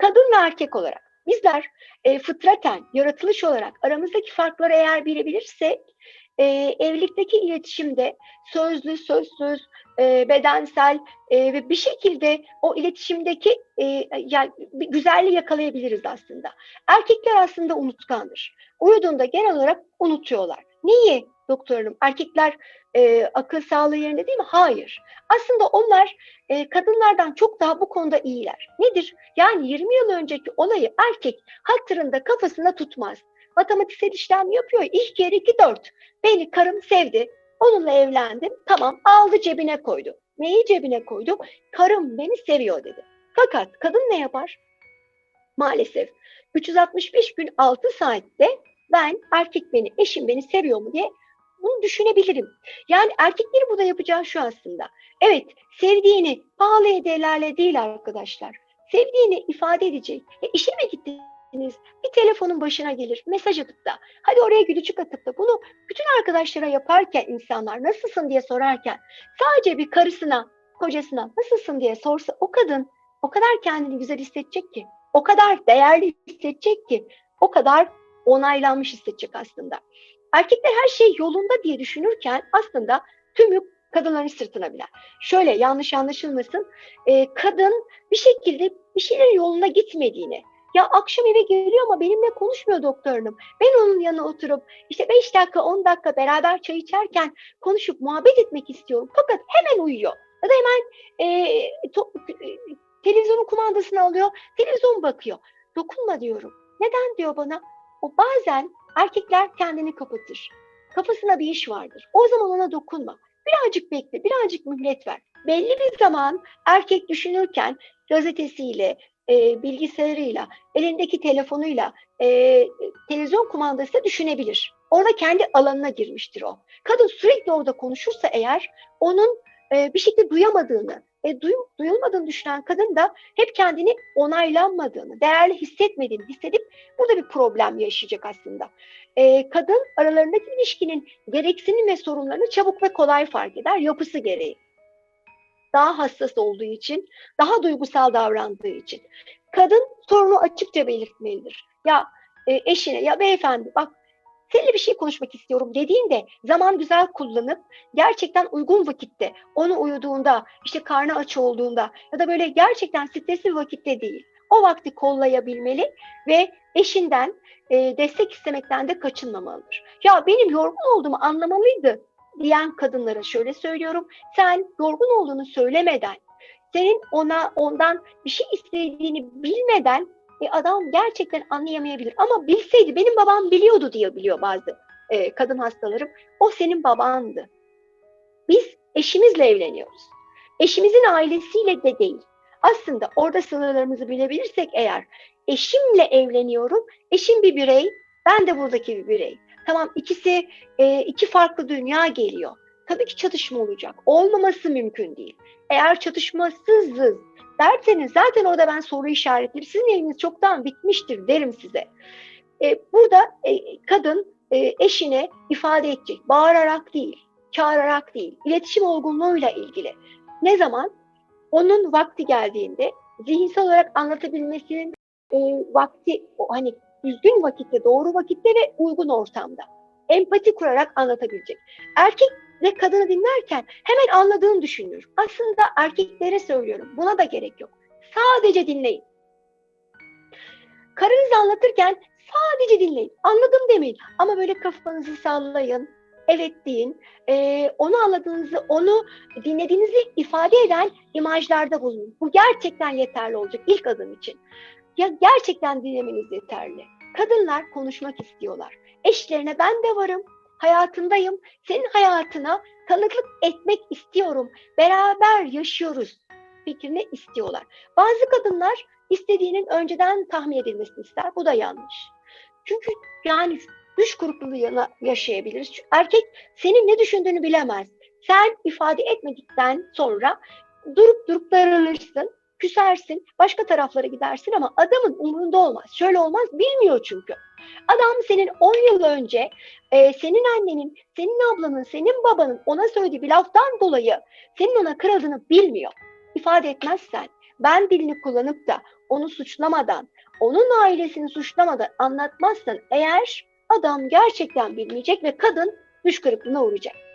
kadın ve erkek olarak bizler e, fıtraten, yaratılış olarak aramızdaki farkları eğer bilebilirsek e, evlilikteki iletişimde sözlü, sözsüz, e, bedensel e, ve bir şekilde o iletişimdeki e, yani güzelliği yakalayabiliriz aslında. Erkekler aslında unutkandır. Uyuduğunda genel olarak unutuyorlar. Niye doktor? Erkekler e, akıl sağlığı yerinde değil mi? Hayır. Aslında onlar e, kadınlardan çok daha bu konuda iyiler. Nedir? Yani 20 yıl önceki olayı erkek hatırında kafasında tutmaz. Matematiksel işlem yapıyor. 2 kere 2 4. Beni karım sevdi. Onunla evlendim. Tamam aldı cebine koydu. Neyi cebine koydu? Karım beni seviyor dedi. Fakat kadın ne yapar? Maalesef 365 gün 6 saatte ben erkek beni, eşim beni seviyor mu diye bunu düşünebilirim. Yani erkeklerin burada yapacağı şu aslında. Evet, sevdiğini pahalı hediyelerle değil arkadaşlar. Sevdiğini ifade edecek. E, işe mi gittiniz? Bir telefonun başına gelir, mesaj atıp da, hadi oraya gülücük atıp da bunu bütün arkadaşlara yaparken insanlar nasılsın diye sorarken sadece bir karısına, kocasına nasılsın diye sorsa o kadın o kadar kendini güzel hissedecek ki, o kadar değerli hissedecek ki, o kadar onaylanmış hissedecek aslında. Erkekler her şey yolunda diye düşünürken aslında tüm yük kadınların sırtına biner. Şöyle yanlış anlaşılmasın, e, kadın bir şekilde bir şeylerin yoluna gitmediğini, ya akşam eve geliyor ama benimle konuşmuyor doktor hanım. Ben onun yanına oturup işte 5 dakika 10 dakika beraber çay içerken konuşup muhabbet etmek istiyorum. Fakat hemen uyuyor. Ya da hemen e, to, e, televizyonun kumandasını alıyor, televizyon bakıyor. Dokunma diyorum. Neden diyor bana? O bazen erkekler kendini kapatır. Kafasına bir iş vardır. O zaman ona dokunma. Birazcık bekle, birazcık mühlet ver. Belli bir zaman erkek düşünürken gazetesiyle, e, bilgisayarıyla, elindeki telefonuyla, e, televizyon kumandası düşünebilir. Orada kendi alanına girmiştir o. Kadın sürekli orada konuşursa eğer onun e, bir şekilde duyamadığını, e, duy, duyulmadığını düşünen kadın da hep kendini onaylanmadığını, değerli hissetmediğini hissedip burada bir problem yaşayacak aslında. E, kadın aralarındaki ilişkinin gereksinim ve sorunlarını çabuk ve kolay fark eder yapısı gereği. Daha hassas olduğu için, daha duygusal davrandığı için. Kadın sorunu açıkça belirtmelidir. Ya e, eşine, ya beyefendi bak seninle bir şey konuşmak istiyorum dediğinde zaman güzel kullanıp gerçekten uygun vakitte onu uyuduğunda işte karnı aç olduğunda ya da böyle gerçekten stresli vakitte değil o vakti kollayabilmeli ve eşinden e, destek istemekten de kaçınmamalıdır. Ya benim yorgun olduğumu anlamalıydı diyen kadınlara şöyle söylüyorum. Sen yorgun olduğunu söylemeden, senin ona ondan bir şey istediğini bilmeden e, adam gerçekten anlayamayabilir. Ama bilseydi benim babam biliyordu diye biliyor bazı e, kadın hastalarım. O senin babandı. Biz eşimizle evleniyoruz. Eşimizin ailesiyle de değil. Aslında orada sınırlarımızı bilebilirsek eğer eşimle evleniyorum, eşim bir birey, ben de buradaki bir birey. Tamam ikisi e, iki farklı dünya geliyor. Tabii ki çatışma olacak. Olmaması mümkün değil. Eğer çatışmasızız derseniz zaten orada ben soru işaretleri sizin eliniz çoktan bitmiştir derim size. E, burada e, kadın e, eşine ifade edecek. Bağırarak değil, çağırarak değil. İletişim olgunluğuyla ilgili. Ne zaman? Onun vakti geldiğinde zihinsel olarak anlatabilmesinin e, vakti hani düzgün vakitte, doğru vakitte ve uygun ortamda. Empati kurarak anlatabilecek. Erkek ve kadını dinlerken hemen anladığını düşünür. Aslında erkeklere söylüyorum. Buna da gerek yok. Sadece dinleyin. Karınızı anlatırken sadece dinleyin. Anladım demeyin. Ama böyle kafanızı sallayın. Evet deyin. Ee, onu anladığınızı, onu dinlediğinizi ifade eden imajlarda bulunun. Bu gerçekten yeterli olacak ilk adım için. Ya gerçekten dinlemeniz yeterli. Kadınlar konuşmak istiyorlar. Eşlerine ben de varım, hayatındayım. Senin hayatına tanıklık etmek istiyorum. Beraber yaşıyoruz fikrini istiyorlar. Bazı kadınlar istediğinin önceden tahmin edilmesini ister. Bu da yanlış. Çünkü yani düş grupluğuna yaşayabiliriz. Çünkü erkek senin ne düşündüğünü bilemez. Sen ifade etmedikten sonra durup durup darılırsın, küsersin, başka taraflara gidersin ama adamın umurunda olmaz. Şöyle olmaz, bilmiyor çünkü. Adam senin 10 yıl önce e, senin annenin, senin ablanın, senin babanın ona söylediği bir laftan dolayı senin ona kırıldığını bilmiyor. İfade etmezsen, ben dilini kullanıp da onu suçlamadan, onun ailesini suçlamadan anlatmazsan eğer adam gerçekten bilmeyecek ve kadın düş kırıklığına uğrayacak.